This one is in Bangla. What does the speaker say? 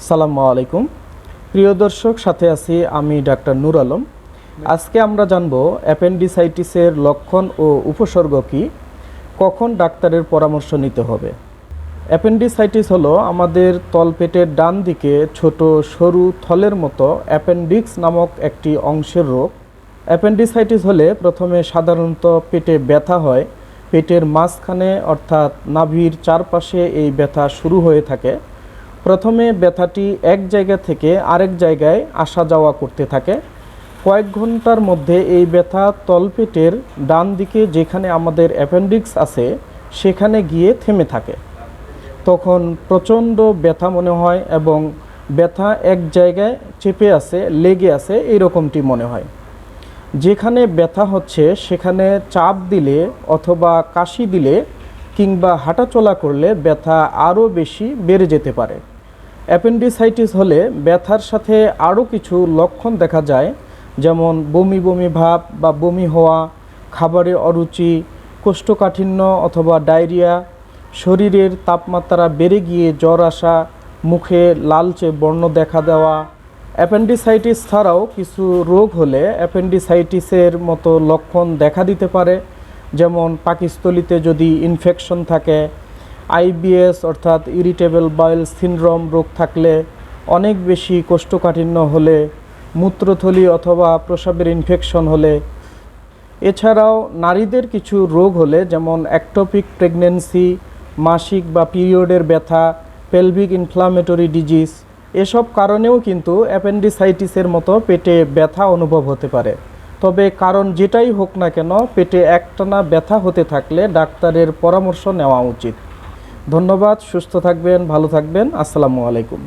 সালামু আলাইকুম। প্রিয় দর্শক, সাথে আছি আমি ডাক্তার নূর আলম। আজকে আমরা জানব অ্যাপেন্ডিসাইটিসের লক্ষণ ও উপসর্গ কী, কখন ডাক্তারের পরামর্শ নিতে হবে। অ্যাপেন্ডিসাইটিস হলো আমাদের তলপেটের ডান দিকে ছোট সরু থলের মতো অ্যাপেন্ডিক্স নামক একটি অংশের রোগ। অ্যাপেন্ডিসাইটিস হলে প্রথমে সাধারণত পেটে ব্যথা হয়। পেটের মাঝখানে অর্থাৎ নাভির চারপাশে এই ব্যথা শুরু হয়ে থাকে। প্রথমে ব্যথাটি এক জায়গা থেকে আরেক জায়গায় আসা যাওয়া করতে থাকে। কয়েক ঘণ্টার মধ্যে এই ব্যথা তলপেটের ডান দিকে যেখানে আমাদের অ্যাপেন্ডিক্স আছে, সেখানে গিয়ে থেমে থাকে। তখন প্রচণ্ড ব্যথা মনে হয় এবং ব্যথা এক জায়গায় চেপে আছে, লেগে আছে এইরকমটি মনে হয়। যেখানে ব্যথা হচ্ছে, সেখানে চাপ দিলে অথবা কাশি দিলে কিংবা হাঁটাচলা করলে ব্যথা আরও বেশি বেড়ে যেতে পারে। অ্যাপেন্ডিসাইটিস হলে ব্যথার সাথে আরও কিছু লক্ষণ দেখা যায়, যেমন বমি বমি ভাব বা বমি হওয়া খাবারে অরুচি, কোষ্ঠকাঠিন্য অথবা ডায়রিয়া, শরীরের তাপমাত্রা বেড়ে গিয়ে জ্বর আসা, মুখে লালচে বর্ণ দেখা দেওয়া। অ্যাপেন্ডিসাইটিস ছাড়াও কিছু রোগ হলে অ্যাপেন্ডিসাইটিসের মতো লক্ষণ দেখা দিতে পারে, যেমন পাকিস্থলিতে যদি ইনফেকশন থাকে আইবিএস অর্থাৎ ইরিটেবল বাইল সিনড্রোম রোগ থাকলে অনেক বেশি কোষ্ঠকাঠিন্য হলে, মূত্রথলি অথবা প্রসাবের ইনফেকশন হলে। এছাড়াও নারীদের কিছু রোগ হলে, যেমন অ্যাক্টোপিক প্রেগনেন্সি মাসিক বা পিরিয়ডের ব্যথা পেলভিক ইনফ্লামেটরি ডিজিজ এসব কারণেও কিন্তু অ্যাপেন্ডিসাইটিসের মতো পেটে ব্যথা অনুভব হতে পারে। তবে কারণ যেটাই হোক না কেন, পেটে একটানা ব্যথা হতে থাকলে ডাক্তারের পরামর্শ নেওয়া উচিত। ধন্যবাদ সুস্থ থাকবেন ভালো থাকবেন আসসালামু আলাইকুম।